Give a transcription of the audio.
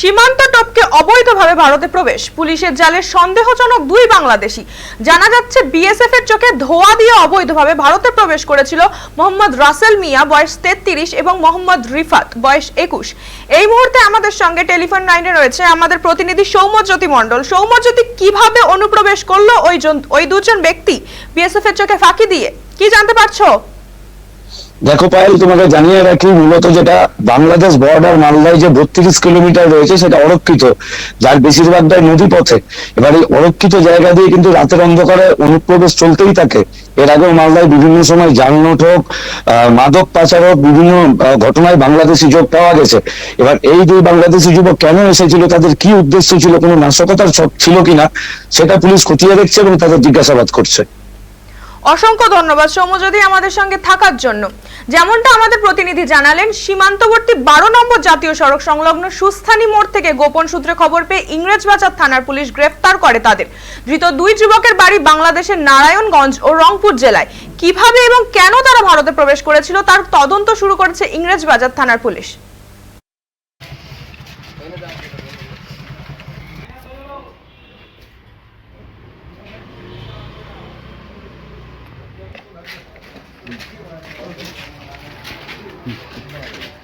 সীমান্ত টপকে অবৈধভাবে ভারতে প্রবেশ। পুলিশের জালে সন্দেহজনক দুই বাংলাদেশি। জানা যাচ্ছে, বিএসএফ এর চোখে ধোয়া দিয়ে অবৈধভাবে ভারতে প্রবেশ করেছিল মোহাম্মদ রাসেল মিয়া, বয়স তেত্রিশ, এবং মোহাম্মদ রিফাত, বয়স একুশ। এই মুহূর্তে আমাদের সঙ্গে টেলিফোন লাইনে রয়েছে আমাদের প্রতিনিধি সৌম্যজ্যোতি মণ্ডল। সৌম্যজ্যোতি, কীভাবে অনুপ্রবেশ করল ওই ওই দুজন ব্যক্তি? বিএসএফ এর চোখে ফাঁকি দিয়ে। কি জানতে পারছ? দেখো পায়েল, তোমাকে জানিয়ে রাখি, মূলত যেটা বাংলাদেশ বর্ডার মালদায় যে বত্রিশ কিলোমিটার রয়েছে সেটা অরক্ষিত। যার বেশিরভাগটাই নদী পথে এবার এই অরক্ষিত জায়গা দিয়ে কিন্তু রাতের অন্ধকারে অনুপ্রবেশ চলতেই থাকে। এর আগেও মালদায় বিভিন্ন সময় জালনোট হোক মাদক পাচার হোক, বিভিন্ন ঘটনায় বাংলাদেশি যোগ পাওয়া গেছে। এবার এই দুই বাংলাদেশি যুবক কেন এসেছিল, তাদের কি উদ্দেশ্য ছিল, কোনো নাশকতার ছিল কিনা, সেটা পুলিশ খতিয়ে দেখছে এবং তাদের জিজ্ঞাসাবাদ করছে। অসংখ্য ধন্যবাদ সৌম্যজ্যোতি আমাদের সঙ্গে থাকার জন্য। যেমনটা আমাদের প্রতিনিধি জানালেন, সীমান্তবর্তী বারো নম্বর জাতীয় সড়ক সংলগ্ন সুস্থানী মোড় থেকে গোপন সূত্রে খবর পেয়ে ইংরেজবাজার থানার পুলিশ গ্রেফতার করে তাদের। ধৃত দুই যুবকের বাড়ি বাংলাদেশের নারায়ণগঞ্জ ও রংপুর জেলায়। কীভাবে এবং কেন তারা ভারতে প্রবেশ করেছিল, তার তদন্ত শুরু করেছে ইংরেজবাজার থানার পুলিশ। Продолжение следует...